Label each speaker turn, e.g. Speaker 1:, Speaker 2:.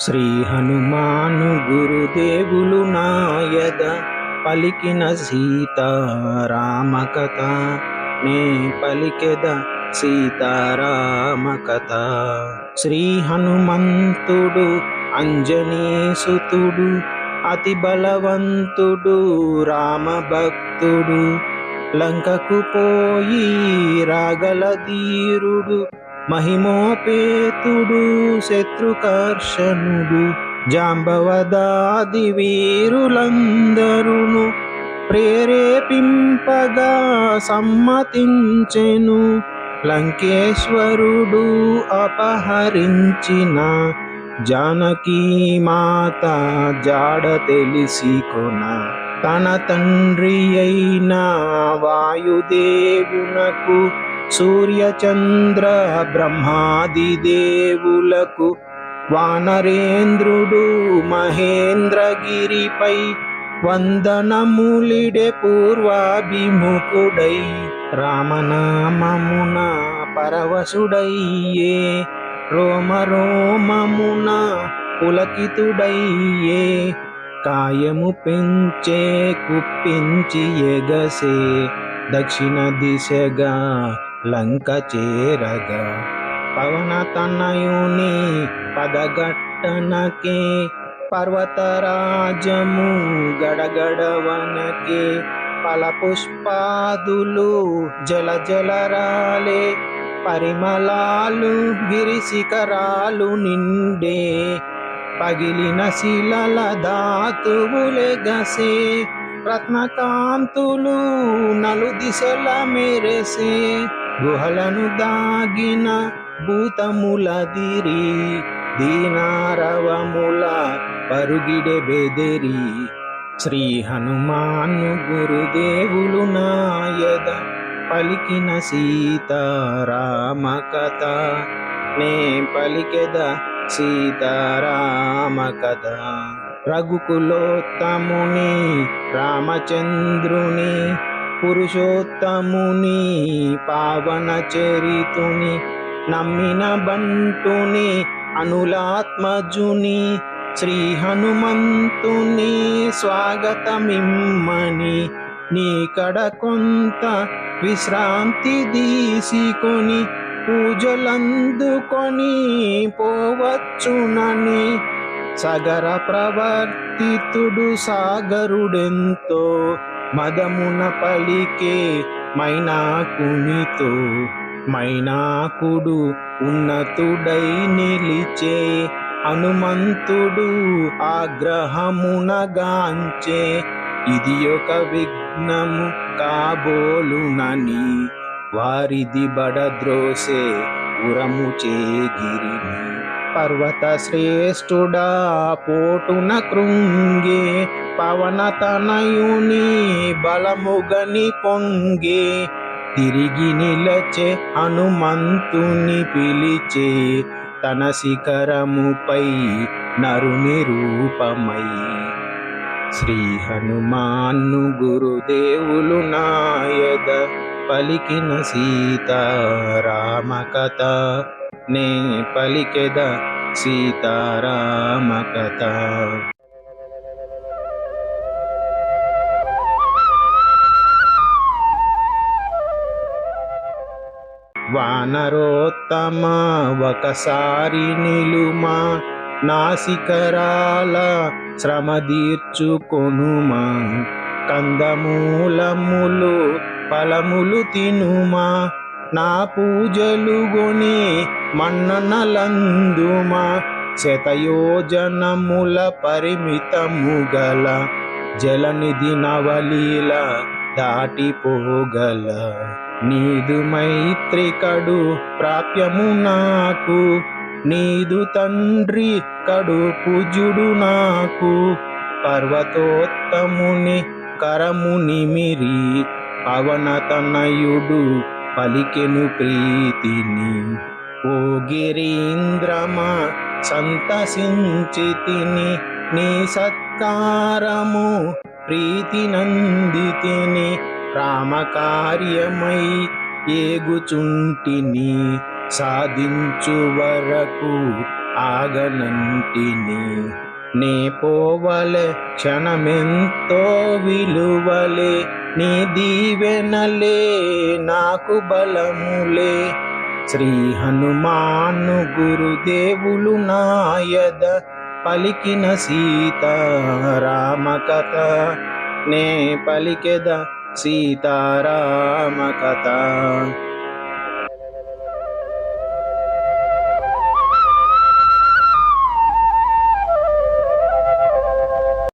Speaker 1: శ్రీ హనుమాను గురుదేవులు నాయద పలికిన సీతారామ కథ. నే పలికెద సీతారామ కథ. శ్రీ హనుమంతుడు అంజనీసుతుడు అతి బలవంతుడు రామ భక్తుడు. లంకకు పోయి రాగల ధీరుడు. మహిమోపేతుడు శత్రుకర్షణుడు జాంబవదాది వీరులందరును ప్రేరేపింపగా సమ్మతించెను. లంకేశ్వరుడు అపహరించిన జానకీ మాత జాడ తెలిసి కొన తన తండ్రి అయిన వాయుదేవునకు సూర్యచంద్ర బ్రహ్మాది దేవులకు వానరేంద్రుడు మహేంద్రగిరిపై వందనములిడే పూర్వాభిముఖుడై రామనామమున పరవశుడయ్యే రోమ రోమమున పులకితుడయ్యే కాయము పెంచే కుప్పించి ఎగసే దక్షిణ దిశగా లంక చేరగా పవన తనయుని పదగట్టనకే పర్వతరాజము గడగడవనకే పల పుష్పాదులు జల జలరాలే పరిమళాలు గిరిశిఖరాలు నిండే పగిలిన శిలల ధాతువులే గసే రత్నకాంతులు నలు దిశల మెరసే. గుహలను దాగిన భూతములదిరి దీనారవముల పరుగిడె బెదిరి. శ్రీ హనుమాను గురుదేవులు నాయద పలికిన సీతారామ కథ. నే పలికెద సీతారామ కథ. రఘుకులోత్తముని రామచంద్రుని పురుషోత్తముని పావన చరితుని నమ్మిన బంటుని అనులాత్మజుని శ్రీ హనుమంతుని స్వాగతమిమ్మని నీకడ కొంత విశ్రాంతి తీసుకొని పూజలందుకొని పోవచ్చునని సగర ప్రవర్తితుడు సాగరుడెంతో మదమున పలికే మైనాకునితో మైనాకుడు ఉన్నతుడై నిలిచే హనుమంతుడు ఆగ్రహమునగాంచే. ఇది ఒక విఘ్నము కాబోలునని వారిది బడద్రోసే ఉరము చేగిరిని పర్వత శ్రేష్ఠుడా పోటున కృంగే పవన తనయుని బలముగని పొంగే. తిరిగి నిలచే హనుమంతుని పిలిచే తన శిఖరముపై నరుని రూపమై. శ్రీ హనుమాన్ను గురుదేవులు నాయద పలికిన సీతారామ కథ నే పలికెద సీతారామ కథ. వానరోత్తమ ఒకసారి నిలుమా నాసికరాల శ్రమదీర్చుకొనుమా కందమూలములు ఫలములు తినుమా. నా పూజలు గొని మన్ననలందుమా శతయోజనముల పరిమితము గల జలనిధి నవలీల దాటిపోగల. నీదు మైత్రికడు ప్రాప్యము నాకు నీదు తండ్రి కడు పూజుడు నాకు. పర్వతోత్తముని కరముని మిరి పవనతనయుడు పలికెను ప్రీతిని. ఓ గిరీంద్రమా సంతసించితిని. నీ సత్కారము ప్రీతి నందితిని. రామకార్యమై ఏగుచుంటిని. సాధించు వరకు ఆగనంటిని. నే పోవలే క్షణమెంతో విలువలే నీ దీవెనలే నాకు బలములే. శ్రీ హనుమాను గురుదేవులు నాయద పలికిన సీతారామ కథ. నే పలికెద సీతారామ కథ.